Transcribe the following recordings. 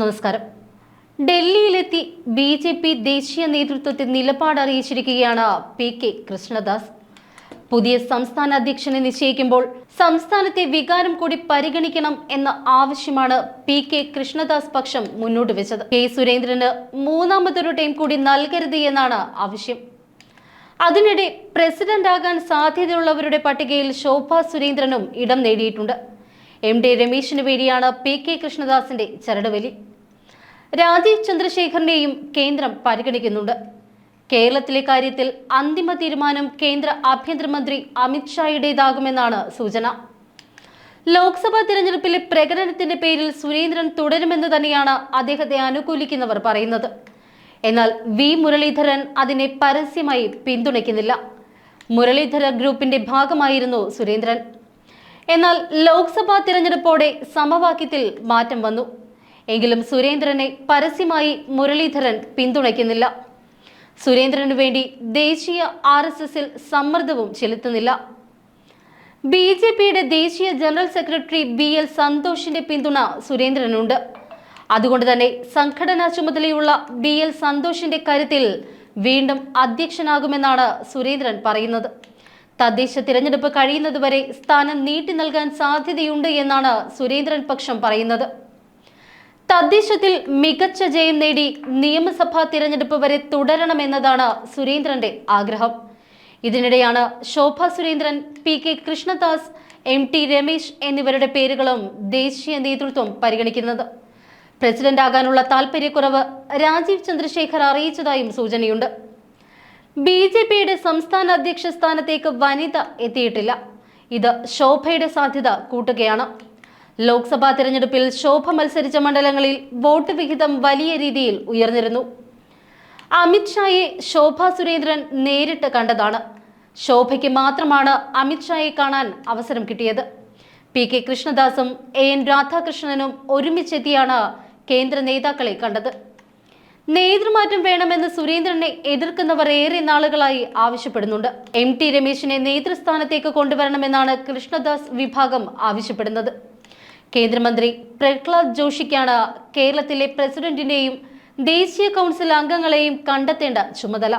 നമസ്കാരം. ഡൽഹിയിലെത്തി B J P ദേശീയ നേതൃത്വത്തിൽ നിലപാട് അറിയിച്ചിരിക്കുകയാണ് പി കെ കൃഷ്ണദാസ്. പുതിയ സംസ്ഥാന അധ്യക്ഷനെ നിശ്ചയിക്കുമ്പോൾ സംസ്ഥാനത്തെ വികാരം കൂടി പരിഗണിക്കണം എന്ന ആവശ്യമാണ് പി കെ കൃഷ്ണദാസ് പക്ഷം മുന്നോട്ട് വെച്ചത്. കെ സുരേന്ദ്രന് മൂന്നാമതൊരു ടൈം കൂടി നൽകരുത് എന്നാണ് ആവശ്യം. അതിനിടെ പ്രസിഡന്റ് ആകാൻ സാധ്യതയുള്ളവരുടെ പട്ടികയിൽ ശോഭ സുരേന്ദ്രനും ഇടം നേടിയിട്ടുണ്ട്. എം ഡി രമേശിനു വേണ്ടിയാണ് പി കെ കൃഷ്ണദാസിന്റെ ചരടുവലി. രാജീവ് ചന്ദ്രശേഖറിനെയും കേന്ദ്രം പരിഗണിക്കുന്നുണ്ട്. കേരളത്തിലെ കാര്യത്തിൽ അന്തിമ തീരുമാനം കേന്ദ്ര ആഭ്യന്തരമന്ത്രി അമിത്ഷായുടേതാകുമെന്നാണ് സൂചന. ലോക്സഭാ തിരഞ്ഞെടുപ്പിലെ പ്രകടനത്തിന്റെ പേരിൽ സുരേന്ദ്രൻ തുടരുമെന്ന് തന്നെയാണ് അദ്ദേഹത്തെ അനുകൂലിക്കുന്നവർ പറയുന്നത്. എന്നാൽ വി മുരളീധരൻ അതിനെ പരസ്യമായി പിന്തുണയ്ക്കുന്നില്ല. മുരളീധര ഗ്രൂപ്പിന്റെ ഭാഗമായിരുന്നു സുരേന്ദ്രൻ. എന്നാൽ ലോക്സഭാ തിരഞ്ഞെടുപ്പോടെ സമവാക്യത്തിൽ മാറ്റം വന്നു. എങ്കിലും സുരേന്ദ്രനെ പരസ്യമായി മുരളീധരൻ പിന്തുണയ്ക്കുന്നില്ല. സുരേന്ദ്രനു വേണ്ടി ദേശീയ ആർ എസ് എസിൽ സമ്മർദ്ദവും ചെലുത്തുന്നില്ല. ബി ജെ പിയുടെ ദേശീയ ജനറൽ സെക്രട്ടറി ബി എൽ സന്തോഷിന്റെ പിന്തുണ സുരേന്ദ്രനുണ്ട്. അതുകൊണ്ട് തന്നെ സംഘടനാ ചുമതലയുള്ള ബി എൽ സന്തോഷിന്റെ കാര്യത്തിൽ വീണ്ടും അധ്യക്ഷനാകുമെന്നാണ് സുരേന്ദ്രൻ പറയുന്നത്. തദ്ദേശ തിരഞ്ഞെടുപ്പ് കഴിയുന്നതുവരെ സ്ഥാനം നീട്ടി നൽകാൻ സാധ്യതയുണ്ട് എന്നാണ് സുരേന്ദ്രൻ പക്ഷം പറയുന്നത്. തദ്ദേശത്തിൽ മികച്ച ജയം നേടി നിയമസഭാ തിരഞ്ഞെടുപ്പ് വരെ തുടരണമെന്നതാണ് സുരേന്ദ്രന്റെ ആഗ്രഹം. ഇതിനിടെയാണ് Shobha Surendran P K Krishnadas M T Ramesh എന്നിവരുടെ പേരുകളും ദേശീയ നേതൃത്വം പരിഗണിക്കുന്നത്. പ്രസിഡന്റ് ആകാനുള്ള താൽപര്യക്കുറവ് രാജീവ് ചന്ദ്രശേഖർ അറിയിച്ചതായും സൂചനയുണ്ട്. ബി ജെ പിയുടെ സംസ്ഥാന അധ്യക്ഷ സ്ഥാനത്തേക്ക് വനിത എത്തിയിട്ടില്ല. ഇത് ശോഭയുടെ സാധ്യത കൂട്ടുകയാണ്. ലോക്സഭാ തിരഞ്ഞെടുപ്പിൽ ശോഭ മത്സരിച്ച മണ്ഡലങ്ങളിൽ വോട്ട് വിഹിതം വലിയ രീതിയിൽ ഉയർന്നിരുന്നു. അമിത്ഷായെ ശോഭ സുരേന്ദ്രൻ നേരിട്ട് കണ്ടതാണ്. ശോഭയ്ക്ക് മാത്രമാണ് അമിത്ഷായെ കാണാൻ അവസരം കിട്ടിയത്. പി കെ കൃഷ്ണദാസും എ എൻ രാധാകൃഷ്ണനും ഒരുമിച്ചെത്തിയാണ് കേന്ദ്ര നേതാക്കളെ കണ്ടത്. നേതൃമാറ്റം വേണമെന്ന് സുരേന്ദ്രനെ എതിർക്കുന്നവർ ഏറെ നാളുകളായി ആവശ്യപ്പെടുന്നുണ്ട്. എം ടി രമേശിനെ നേതൃസ്ഥാനത്തേക്ക് കൊണ്ടുവരണമെന്നാണ് കൃഷ്ണദാസ് വിഭാഗം ആവശ്യപ്പെടുന്നത്. കേന്ദ്രമന്ത്രി പ്രഹ്ലാദ് ജോഷിക്കാണ് കേരളത്തിലെ പ്രസിഡന്റിനെയും ദേശീയ കൗൺസിൽ അംഗങ്ങളെയും കണ്ടെത്തേണ്ട ചുമതല.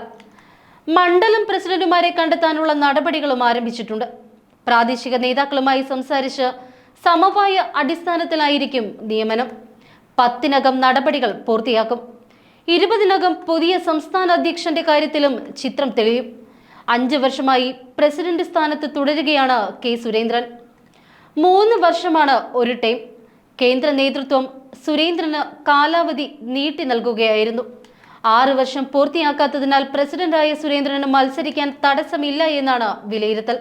മണ്ഡലം പ്രസിഡന്റുമാരെ കണ്ടെത്താനുള്ള നടപടികളും ആരംഭിച്ചിട്ടുണ്ട്. പ്രാദേശിക നേതാക്കളുമായി സംസാരിച്ച് സമവായ അടിസ്ഥാനത്തിലായിരിക്കും നിയമനം. പത്തിനകം നടപടികൾ പൂർത്തിയാക്കും. ഇരുപതിനകം പുതിയ സംസ്ഥാന അധ്യക്ഷന്റെ കാര്യത്തിലും ചിത്രം തെളിയും. അഞ്ച് വർഷമായി പ്രസിഡന്റ് സ്ഥാനത്ത് തുടരുകയാണ് കെ സുരേന്ദ്രൻ. മൂന്ന് വർഷമാണ് ഒരു ടൈം. കേന്ദ്ര നേതൃത്വം സുരേന്ദ്രന് കാലാവധി നീട്ടി നൽകുകയായിരുന്നു. ആറ് വർഷം പൂർത്തിയാക്കാത്തതിനാൽ പ്രസിഡന്റായ സുരേന്ദ്രന് മത്സരിക്കാൻ തടസ്സമില്ല എന്നാണ് വിലയിരുത്തൽ.